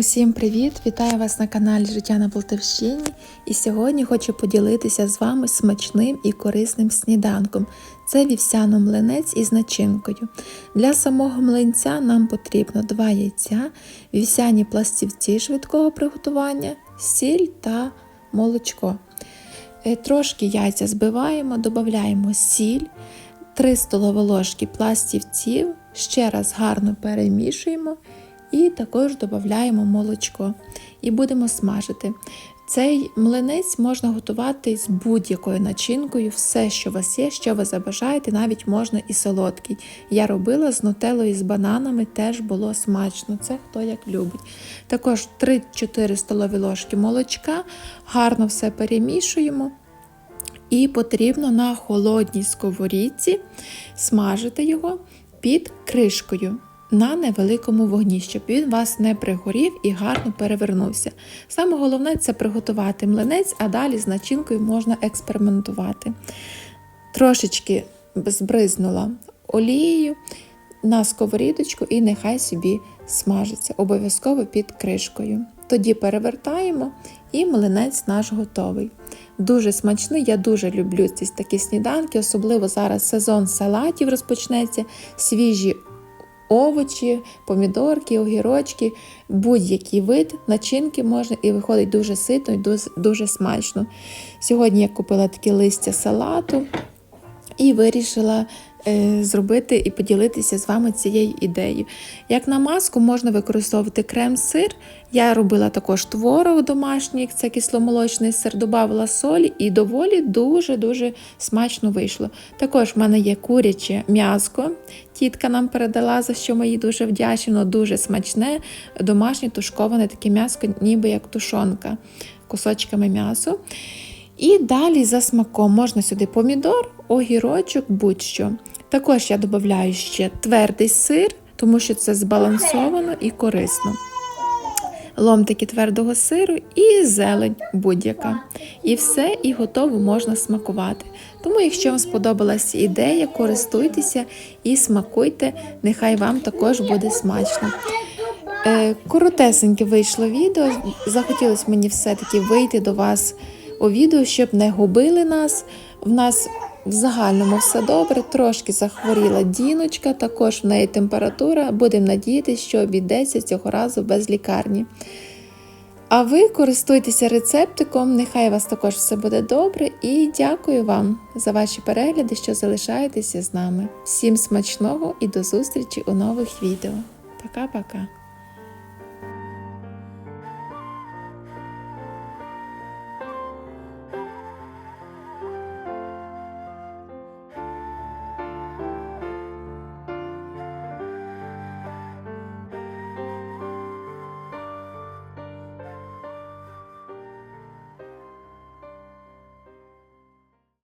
Усім привіт! Вітаю вас на каналі Життя на Полтавщині. І сьогодні хочу поділитися з вами смачним і корисним сніданком. Це вівсяно-млинець із начинкою. Для самого млинця нам потрібно 2 яйця, вівсяні пластівці швидкого приготування, сіль та молочко. Е, Трошки яйця збиваємо, додаємо сіль, 3 столові ложки пластівців, ще раз гарно перемішуємо. І також додаємо молочко і будемо смажити. Цей млинець можна готувати з будь-якою начинкою, все, що у вас є, що ви забажаєте, навіть можна і солодкий. Я робила з нутеллою і з бананами, теж було смачно. Це хто як любить. Також 3-4 столові ложки молочка, гарно все перемішуємо. І потрібно на холодній сковорідці смажити його під кришкою на невеликому вогні, щоб він вас не пригорів і гарно перевернувся. Саме головне це приготувати млинець, а далі з начинкою можна експериментувати. Трошечки збризнула олією на сковорідочку і нехай собі смажиться, обов'язково під кришкою. Тоді перевертаємо і млинець наш готовий. Дуже смачний, я дуже люблю ці такі сніданки, особливо зараз сезон салатів розпочнеться, свіжі овочі, помідорки, огірочки, будь-який вид начинки можна і виходить дуже ситно і дуже, смачно. Сьогодні я купила такі листя салату і вирішила е, зробити і поділитися з вами цією ідеєю. Як на маску можна використовувати крем-сир. Я робила також творог домашній, це кисломолочний сир, додавала солі і доволі дуже-дуже смачно вийшло. Також в мене є куряче м'язко. Тітка нам передала, за що ми дуже вдячні, дуже смачне, домашнє тушковане таке м'яско, ніби як тушонка, кусочками м'ясу. І далі за смаком можна сюди помідор, огірочок, будь-що. Також я додаю ще твердий сир, тому що це збалансовано і корисно. Ломтики твердого сиру і зелень будь-яка. І все, і готово можна смакувати. Тому, якщо вам сподобалася ідея, користуйтеся і смакуйте, нехай вам також буде смачно. Е, коротесеньке вийшло відео. Захотілося мені все-таки вийти до вас у відео, щоб не губили нас. В нас в загальному все добре, трошки захворіла діночка, також в неї температура. Будемо надіятися, що обійдеться цього разу без лікарні. А ви користуйтеся рецептиком, нехай у вас також все буде добре. І дякую вам за ваші перегляди, що залишаєтеся з нами. Всім смачного і до зустрічі у нових відео. Пока-пока!